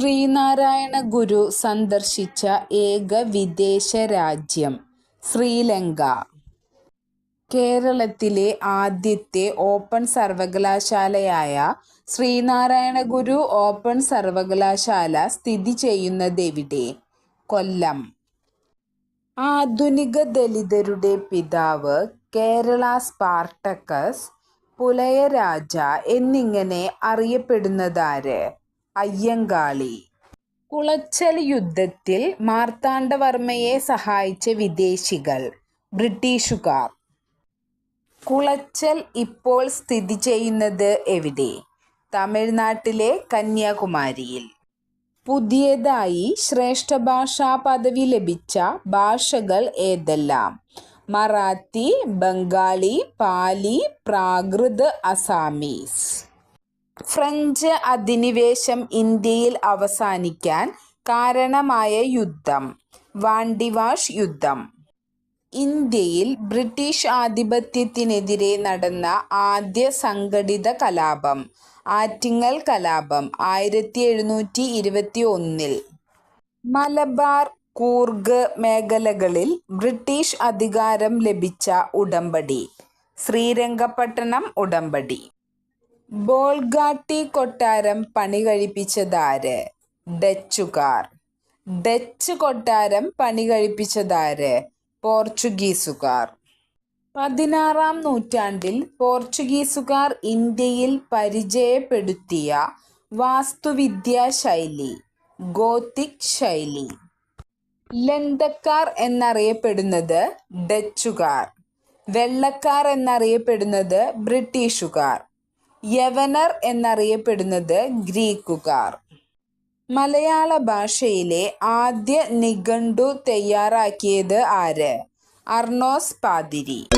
ശ്രീനാരായണ ഗുരു സന്ദർശിച്ച ഏക വിദേശ രാജ്യം ശ്രീലങ്ക. കേരളത്തിലെ ആദ്യത്തെ ഓപ്പൺ സർവകലാശാലയായ ശ്രീനാരായണ ഗുരു ഓപ്പൺ സർവകലാശാല സ്ഥിതി ചെയ്യുന്നതെവിടെ കൊല്ലം. ആധുനിക ദലിതരുടെ പിതാവ് കേരള സ്പാർട്ടക്കസ് പുലയരാജ എന്നിങ്ങനെ അറിയപ്പെടുന്നതാര്? അയ്യങ്കാളി. കുളച്ചൽ യുദ്ധത്തിൽ മാർത്താണ്ഡവർമ്മയെ സഹായിച്ച വിദേശികൾ ബ്രിട്ടീഷുകാർ. കുളച്ചൽ ഇപ്പോൾ സ്ഥിതി ചെയ്യുന്നത് എവിടെ? തമിഴ്നാട്ടിലെ കന്യാകുമാരിയിൽ. പുതിയതായി ശ്രേഷ്ഠ ഭാഷാ പദവി ലഭിച്ച ഭാഷകൾ ഏതെല്ലാം? മറാത്തി ബംഗാളി പാലി പ്രാകൃത് അസാമീസ്. ഫ്രഞ്ച് അധിനിവേശം ഇന്ത്യയിൽ അവസാനിക്കാൻ കാരണമായ യുദ്ധം വാണ്ടിവാഷ് യുദ്ധം. ഇന്ത്യയിൽ ബ്രിട്ടീഷ് ആധിപത്യത്തിനെതിരെ നടന്ന ആദ്യ സംഘടിത കലാപം ആറ്റിങ്ങൽ കലാപം ആയിരത്തി എഴുന്നൂറ്റി ഇരുപത്തി ഒന്നിൽ മലബാർ കൂർഗ് മേഖലകളിൽ ബ്രിട്ടീഷ് അധികാരം ലഭിച്ച ഉടമ്പടി ശ്രീരംഗപട്ടണം ഉടമ്പടി. ബോൾഗാട്ടി കൊട്ടാരം പണി കഴിപ്പിച്ചതാര്? ഡച്ചുകാർ. ഡച്ച് കൊട്ടാരം പണി കഴിപ്പിച്ചതാര്? പോർച്ചുഗീസുകാർ. പതിനാറാം നൂറ്റാണ്ടിൽ പോർച്ചുഗീസുകാർ ഇന്ത്യയിൽ പരിചയപ്പെടുത്തിയ വാസ്തുവിദ്യാ ശൈലി ഗോത്തിക് ശൈലി. ലന്തക്കാർ എന്നറിയപ്പെടുന്നത് ഡച്ചുകാർ. വെള്ളക്കാർ എന്നറിയപ്പെടുന്നത് ബ്രിട്ടീഷുകാർ. യവനർ എന്നറിയപ്പെടുന്നത് ഗ്രീക്കുകാർ. മലയാള ഭാഷയിലെ ആദ്യ നിഘണ്ടു തയ്യാറാക്കിയത് ആര്? അർണോസ് പാതിരി.